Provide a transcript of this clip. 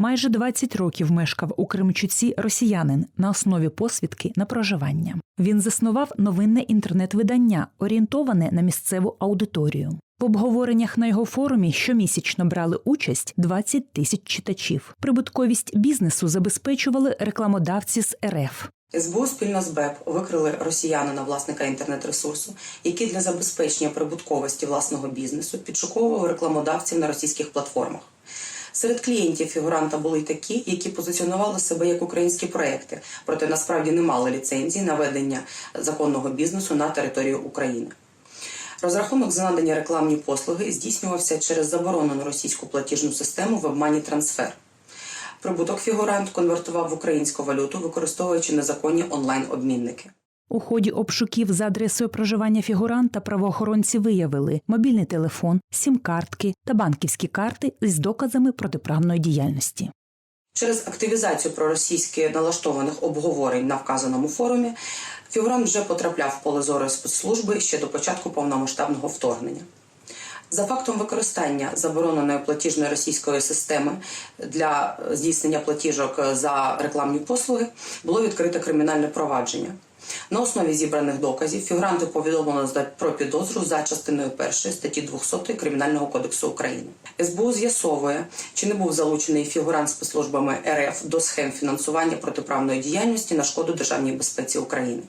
Майже 20 років мешкав у Кременчуці росіянин на основі посвідки на проживання. Він заснував новинне інтернет-видання, орієнтоване на місцеву аудиторію. В обговореннях на його форумі щомісячно брали участь 20 тисяч читачів. Прибутковість бізнесу забезпечували рекламодавці з РФ. СБУ спільно з БЕП викрили росіянина, власника інтернет-ресурсу, який для забезпечення прибутковості власного бізнесу підшуковував рекламодавців на російських платформах. Серед клієнтів фігуранта були й такі, які позиціонували себе як українські проекти, проте насправді не мали ліцензії на ведення законного бізнесу на територію України. Розрахунок за надані рекламні послуги здійснювався через заборонену російську платіжну систему в обмані трансфер. Прибуток фігурант конвертував в українську валюту, використовуючи незаконні онлайн-обмінники. У ході обшуків за адресою проживання фігуранта правоохоронці виявили мобільний телефон, сім-картки та банківські карти з доказами протиправної діяльності. Через активізацію проросійськи налаштованих обговорень на вказаному форумі фігурант вже потрапляв в поле зору спецслужби ще до початку повномасштабного вторгнення. За фактом використання забороненої платіжної російської системи для здійснення платіжок за рекламні послуги було відкрите кримінальне провадження. На основі зібраних доказів фігуранту повідомлено про підозру за частиною 1 статті 200 Кримінального кодексу України. СБУ з'ясовує, чи не був залучений фігурант спецслужбами РФ до схем фінансування протиправної діяльності на шкоду державній безпеці України.